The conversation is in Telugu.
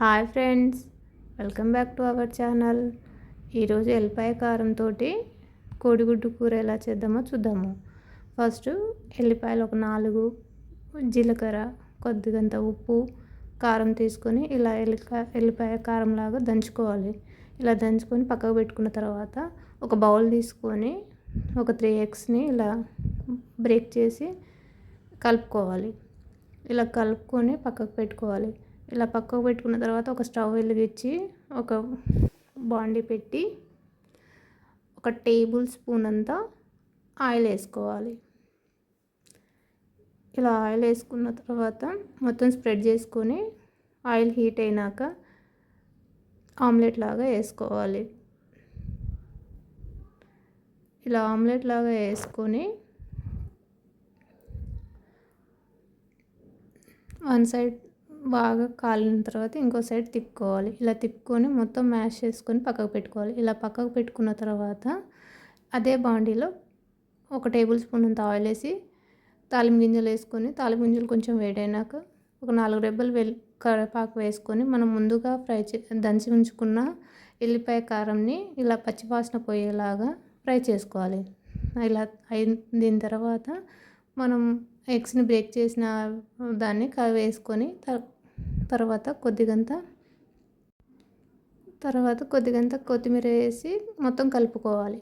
Hi friends welcome back to our channel. ఈరోజు ఎల్లిపాయ కారంతో కోడిగుడ్డు కూర ఎలా చేద్దామో చూద్దాము. ఫస్ట్ ఎల్లిపాయలు ఒక నాలుగు జీలకర్ర కొద్దిగంత ఉప్పు కారం తీసుకొని ఇలా ఎల్లిపాయ ఎల్లిపాయ కారంలాగా దంచుకోవాలి. ఇలా దంచుకొని పక్కకు పెట్టుకున్న తర్వాత ఒక బౌల్ తీసుకొని ఒక త్రీ ఎగ్స్ని ఇలా బ్రేక్ చేసి కలుపుకోవాలి. ఇలా కలుపుకొని పక్కకు పెట్టుకోవాలి. ఇలా పక్కకు పెట్టుకున్న తర్వాత ఒక స్టవ్ వెలిగించి ఒక బాండి పెట్టి ఒక టేబుల్ స్పూన్ అంతా ఆయిల్ వేసుకోవాలి. ఇలా ఆయిల్ వేసుకున్న తర్వాత మొత్తం స్ప్రెడ్ చేసుకొని ఆయిల్ హీట్ అయినాక ఆమ్లెట్ లాగా వేసుకోవాలి. ఇలా ఆమ్లెట్ లాగా వేసుకొని వన్ సైడ్ బాగా కాలిన తర్వాత ఇంకో సైడ్ తిప్పుకోవాలి. ఇలా తిప్పుకొని మొత్తం మ్యాష్ చేసుకొని పక్కకు పెట్టుకోవాలి. ఇలా పక్కకు పెట్టుకున్న తర్వాత అదే బాండీలో ఒక టేబుల్ స్పూన్ అంత ఆయిల్ వేసి తాలిం గింజలు వేసుకొని తాలిం గింజలు కొంచెం వేడైనాక ఒక నాలుగు రెబ్బలు వెల్ కరివేపాకు వేసుకొని మనం ముందుగా ఫ్రై చే దంచి ఉంచుకున్న ఎల్లిపాయ కారంని ఇలా పచ్చివాసన పోయేలాగా ఫ్రై చేసుకోవాలి. ఇలా అయిన దీని తర్వాత మనం ఎగ్స్ని బ్రేక్ చేసిన దాన్ని వేసుకొని తర్వాత కొద్దిగంత తర్వాత కొద్దిగంత కొత్తిమీర వేసి మొత్తం కలుపుకోవాలి.